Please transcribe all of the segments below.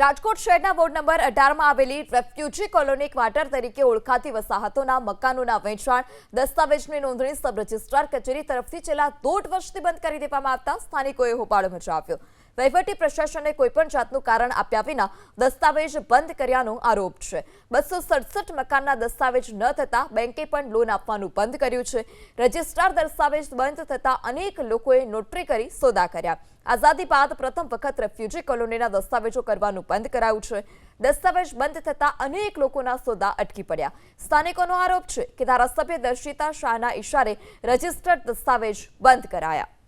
રાજકોટ શહેરના ward number અઢારમાં આવેલી refugee colony quarter તરીકે ઓળખાતી વસાહતોના મકાનોના વેચાણ, દસ્તાવેજની નોંધણી, સબ રજિસ્ટ્રાર કચેરી તરફથી છેલ્લા દોઢ વર્ષથી બંધ કરી દેવામાં આવતા સ્થાનિકોએ હોબાળો મચાવ્યો. વહીવટી પ્રશાસને કોઈપણ જાતનું કારણ આપ્યા વિના દસ્તાવેજ બંધ કર્યાનો આરોપ છે. બસો સડસઠ મકાનના દસ્તાવેજ ન થતાં બેંકે પણ લોન આપવાનું બંધ કર્યું છે. રજિસ્ટ્રાર દસ્તાવેજ બંધ થતાં અનેક લોકોએ નોટરી કરી સોદા કર્યા. આઝાદી બાદ પ્રથમ વખત રેફ્યુજી કોલોનીના દસ્તાવેજો કરવાનું બંધ કરાયું છે. દસ્તાવેજ બંધ થતાં અનેક લોકોના સોદા અટકી પડ્યા. સ્થાનિકોનો આરોપ છે કે ધારાસભ્ય દર્શિતા શાહના ઇશારે રજિસ્ટર્ડ દસ્તાવેજ બંધ કરાયા.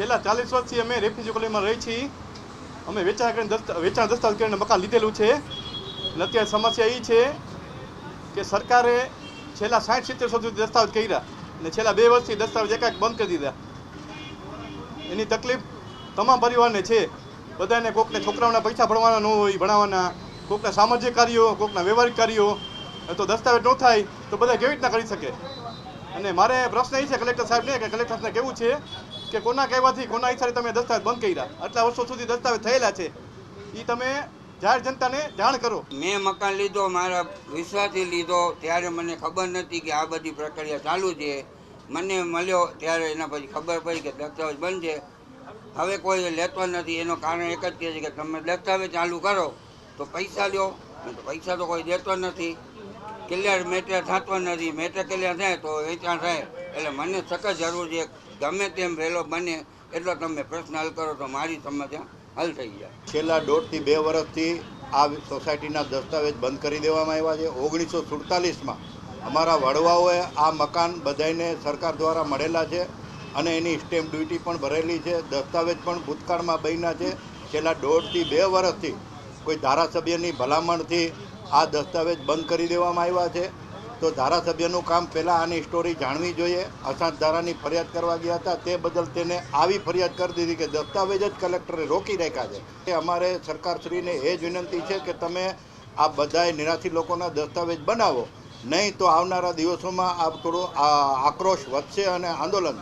છેલ્લા ચાલીસ વર્ષથી અમે રેફ્યુજી કોલોનીમાં રહી છીએ. અમે વેચાણ કરીને વેચાણ દસ્તાવેજ કરીને મકાન લીધેલું છે. અને અત્યારે સમસ્યા એ છે કે સરકારે છેલ્લા સાઠ સિત્તેર સુધી દસ્તાવેજ કર્યા અને છેલ્લા બે વર્ષથી દસ્તાવેજ એકાએક બંધ કરી દીધા. એની તકલીફ તમામ પરિવારને છે. બધાને કોકને છોકરાઓના પૈસા ભરવાના ન હોય, ભણાવવાના, કોકના સામાજિક કાર્યો, કોકના વ્યવહારિક કાર્યો. તો દસ્તાવેજ ન થાય તો બધા કેવી રીતના કરી શકે? અને મારે પ્રશ્ન એ છે, કલેક્ટર સાહેબને, કે કલેક્ટર સાહેબને કેવું છે? કે કોના કહેવાથી કોના ઈચ્છાથી તમે દસ્તાવેજ બંધ કર્યા? આટલા વર્ષો સુધી દસ્તાવેજ થયેલા છે. એ તમે જાહેર જનતાને જાણ કરો. મેં મકાન લીધો, મારા વિશ્વાસથી લીધો, ત્યારે મને ખબર નથી કે આ બધી પ્રક્રિયા ચાલુ છે. મને મળ્યો, ત્યારે એના પછી ખબર પડી કે દસ્તાવેજ બંધ છે. હવે કોઈ લેતો નથી, એનું કારણ એક જ કહે છે કે તમે દસ્તાવેજ ચાલુ કરો, તો પૈસા લ્યો. પૈસા તો કોઈ દેતો નથી. ક્લિયર મેટર થતો નથી. મેટર ક્લિયર થાય તો વેચાણ થાય. એટલે મને સખત જરૂર છે ગમે તેમ વહેલો બને એટલો તમે પ્રશ્ન હલ કરો તો મારી સમસ્યા હલ થઈ જાય. છેલ્લા દોઢથી બે વર્ષથી આ સોસાયટીના દસ્તાવેજ બંધ કરી દેવામાં આવ્યા છે. ઓગણીસો સુડતાલીસમાં અમારા વડવાઓએ આ મકાન બધાને સરકાર દ્વારા મળેલા છે અને એની સ્ટેમ્પ ડ્યુટી પણ ભરેલી છે. દસ્તાવેજ પણ ભૂતકાળમાં બન્યા છે. છેલ્લા દોઢથી બે વર્ષથી કોઈ ધારાસભ્યની ભલામણથી આ દસ્તાવેજ બંધ કરી દેવામાં આવ્યા છે. તો ધારાસભ્યનું કામ પહેલાં આની સ્ટોરી જાણવી જોઈએ. અસાંત ધારાની ફરિયાદ કરવા ગયા હતા. તે બદલ તેને આવી ફરિયાદ કરી દીધી કે દસ્તાવેજ જ કલેક્ટરે રોકી રાખ્યા છે. એ અમારે સરકારશ્રીને એ જ વિનંતી છે કે તમે આ બધાય નિરાશી લોકોના દસ્તાવેજ બનાવો. નહીં તો આવનારા દિવસોમાં આ થોડો આક્રોશ વધશે અને આંદોલન